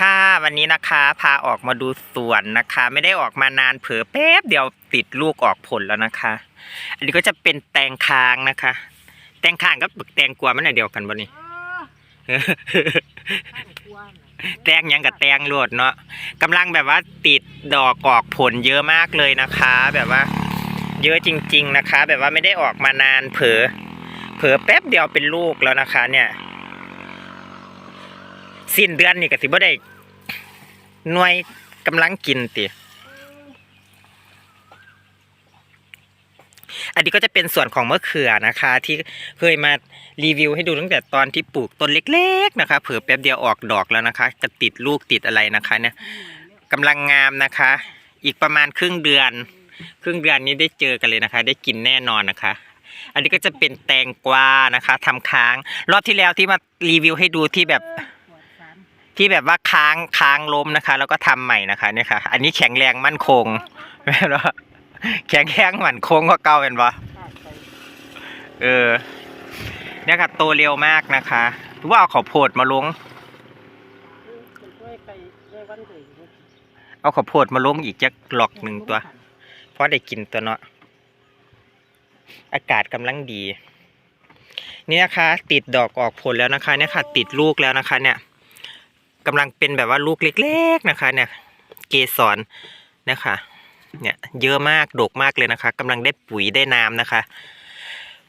ค่ะวันนี้นะคะพาออกมาดูสวนนะคะ ไม่ได้ออกมานานเผลอแป๊บเดียวติดลูกออกผลแล้วนะคะ อันนี้ก็จะเป็นแตงคางนะคะ แตงคางกับแตงกวามันอันเดียวกันบ่นี่ แตงหยังกับแตงโลดเนาะกำลังแบบว่าติดดอกออกผลเยอะมากเลยนะคะ แบบว่า เยอะจริง ๆนะคะ แบบว่าไม่ได้ออกมานานเผลอเผลอแป๊บเดียวเป็นลูกแล้วนะคะ เนี่ย สิ้นเดือนนี่ก็สิบ่ได้หน่วยกำลังกินติอันนี้ก็จะเป็นส่วนของมะเขือนะคะ ที่เคยมารีวิวให้ดูตั้งแต่ตอนที่ปลูกต้นเล็ก ๆ นะคะ เผื่อแป๊บเดียวออกดอกแล้วนะคะจะติดลูกติดอะไรนะคะเนี่ยกำลังงามนะคะ อีกประมาณครึ่งเดือน ครึ่งเดือนนี้ได้เจอกันเลยนะคะ ได้กินแน่นอนนะคะ อันนี้ก็จะเป็นแตงกวานะคะทำค้าง รอบที่แล้วที่มารีวิวให้ดูที่แบบ ที่แบบว่าค้างค้างล้มนะคะ แล้วก็ทำใหม่นะคะเนี่ยค่ะ อันนี้แข็งแรงมั่นคงแม่นบ่แข็งแรงมั่นคงก็เก่าเป็นบ่เออเนี่ยค่ะโตเร็วมากนะคะว่าเอาข้าวโพดมาลงเอาข้าวโพดมาลงอีกจักหลอกหนึ่งตัว เพราะได้กินตัวเนาะอากาศกำลังดี นี่นะคะ ติดดอกออกผลแล้วนะคะเนี่ยค่ะ ติดลูกแล้วนะคะเนี่ย กำลังเป็นแบบว่าลูกเล็ก ๆนะคะ เนี่ย เกสรนะคะ เนี่ยเยอะมากดกมากเลยนะคะกำลังได้ปุ๋ยได้น้ำนะคะ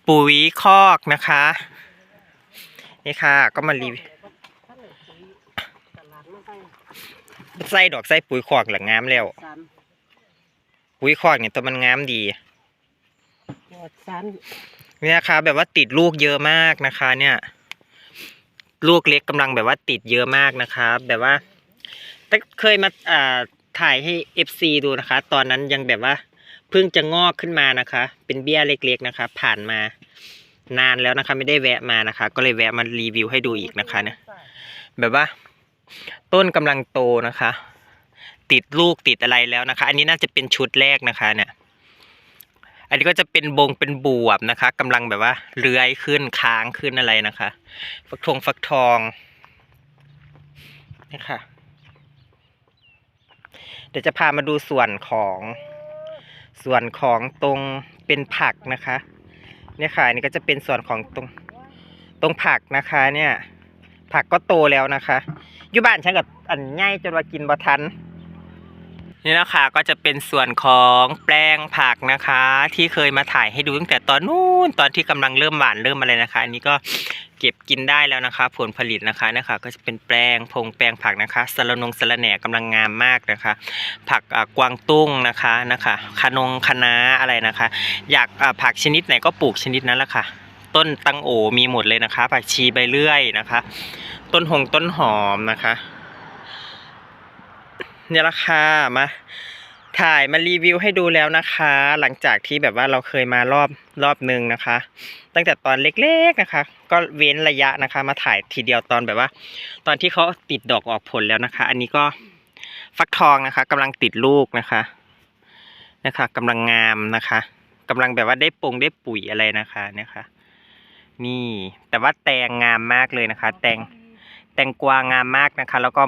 ปุ๋ยคอกนะคะนี่ค่ะ ก็มารีวิวใส่ดอกใส่ปุ๋ยคอกหลังงามแล้วสามปุ๋ยคอกเนี่ยตัวมันงามดีปลอดสารเนี่ยนะคะแบบว่าติดลูกเยอะมากนะคะ เนี่ย ลูกเล็กกำลังแบบว่าติดเยอะมากนะคะแบบว่าแต่เคยมาอ่าถ่ายให้ FC ดูนะคะ ตอนนั้นยังแบบว่าเพิ่งจะงอกขึ้นมานะคะ เป็นเบี้ยเล็กๆนะคะ ผ่านมานานแล้วนะคะ ไม่ได้แวะมานะคะ ก็เลยแวะมารีวิวให้ดูอีกนะคะเนี่ยแบบว่า ต้นกำลังโตนะคะ ติดลูกติดอะไรแล้วนะคะ อันนี้น่าจะเป็นชุดแรกนะคะเนี่ย อันนี้ก็จะเป็นบงเป็นบวบนะคะกำลังแบบว่าเลื้อยขึ้นค้างขึ้นอะไรนะคะ ฟักทองฟักทองนี่ค่ะ เดี๋ยวจะพามาดูส่วนของส่วนของตรงเป็นผักนะคะเนี่ยค่ะอันนี้ก็จะเป็นส่วนของตรงตรงผักนะคะเนี่ย ผักก็โตแล้วนะคะอยู่บ้านฉันกับอันง่ายจนว่ากินบ่ทัน นี่นะคะก็จะเป็นส่วนของแปลงผักนะคะ ที่เคยมาถ่ายให้ดูตั้งแต่ตอนนู้นตอนที่กำลังเริ่มหวานเริ่มอะไรนะคะ อันนี้ก็เก็บกินได้แล้วนะคะ ผลผลิตนะคะนะคะ ก็จะเป็นแปลงพงแปลงผักนะคะสะระนงสะระแหน่กำลังงามมากนะคะ ผักอ่ากวางตุ้งนะคะนะคะคะนงคะน้าอะไรนะคะ อยากอ่าผักชนิดไหนก็ปลูกชนิดนั้นแหละค่ะ ต้นตังโอมีหมดเลยนะคะ ผักชีใบเลื่อยนะคะ ต้นหงต้นหอมนะคะ เนี่ยละค่ะมาถ่ายมารีวิวให้ดูแล้วนะคะ หลังจากที่แบบว่าเราเคยมารอบรอบหนึ่งนะคะ ตั้งแต่ตอนเล็กๆนะคะ ก็เว้นระยะนะคะ มาถ่ายทีเดียวตอนแบบว่า ตอนที่เขาติดดอกออกผลแล้วนะคะ อันนี้ก็ฟักทองนะคะกำลังติดลูกนะคะนะคะกำลังงามนะคะกำลังแบบว่าได้ปงได้ปุ๋ยอะไรนะคะเนี่ยค่ะ นี่แต่ว่าแตงงามมากเลยนะคะ แตงแตงกวางามมากนะคะ แล้วก็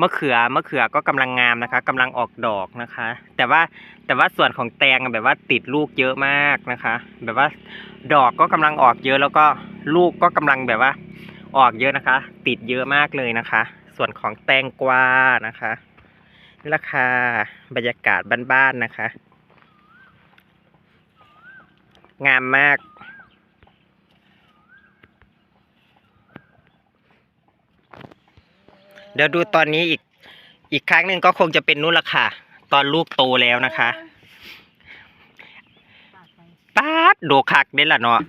มะเขือมะเขือก็กำลังงามนะคะกำลังออกดอกนะคะ แต่ว่าแต่ว่าส่วนของแตงแบบว่าติดลูกเยอะมากนะคะ แบบว่าดอกก็กำลังออกเยอะแล้วก็ลูกก็กำลังแบบว่า ออกเยอะนะคะ ติดเยอะมากเลยนะคะ ส่วนของแตงกวานะคะราคาบรรยากาศบ้านๆนะคะ งามมาก เดี๋ยวดูตอนนี้อีกอีกครั้งหนึ่งก็คงจะเป็นนู่นละค่ะ ตอนลูกโตแล้วนะคะป๊าดโดคักเด้ละเนาะ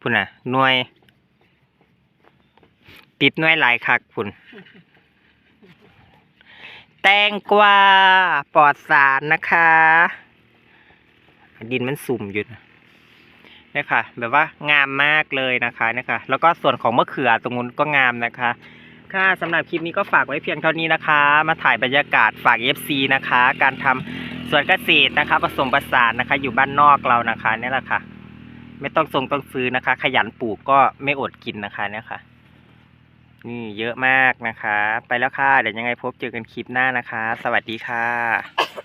พุ่นน่ะหน่วย ติดหน่วยหลายคักพุ่นแตงกวาปลอดสารนะคะ ดินมันสุ่มอยู่นะนี่ค่ะ แบบว่างามมากเลยนะคะนี่ค่ะ แล้วก็ส่วนของมะเขือตรงนู้นก็งามนะคะ ค่ะสำหรับคลิปนี้ก็ฝากไว้เพียงเท่านี้นะคะ มาถ่ายบรรยากาศฝาก FC นะคะ การทำสวนเกษตรนะคะผสมผสานนะคะ อยู่บ้านนอกเรานะคะนี่แหละค่ะ ไม่ต้องทรงต้องซื้อนะคะ ขยันปลูกก็ไม่อดกินนะคะเนี่ยค่ะ นี่เยอะมากนะคะ ไปแล้วค่ะ เดี๋ยวยังไงพบเจอกันคลิปหน้านะคะ สวัสดีค่ะ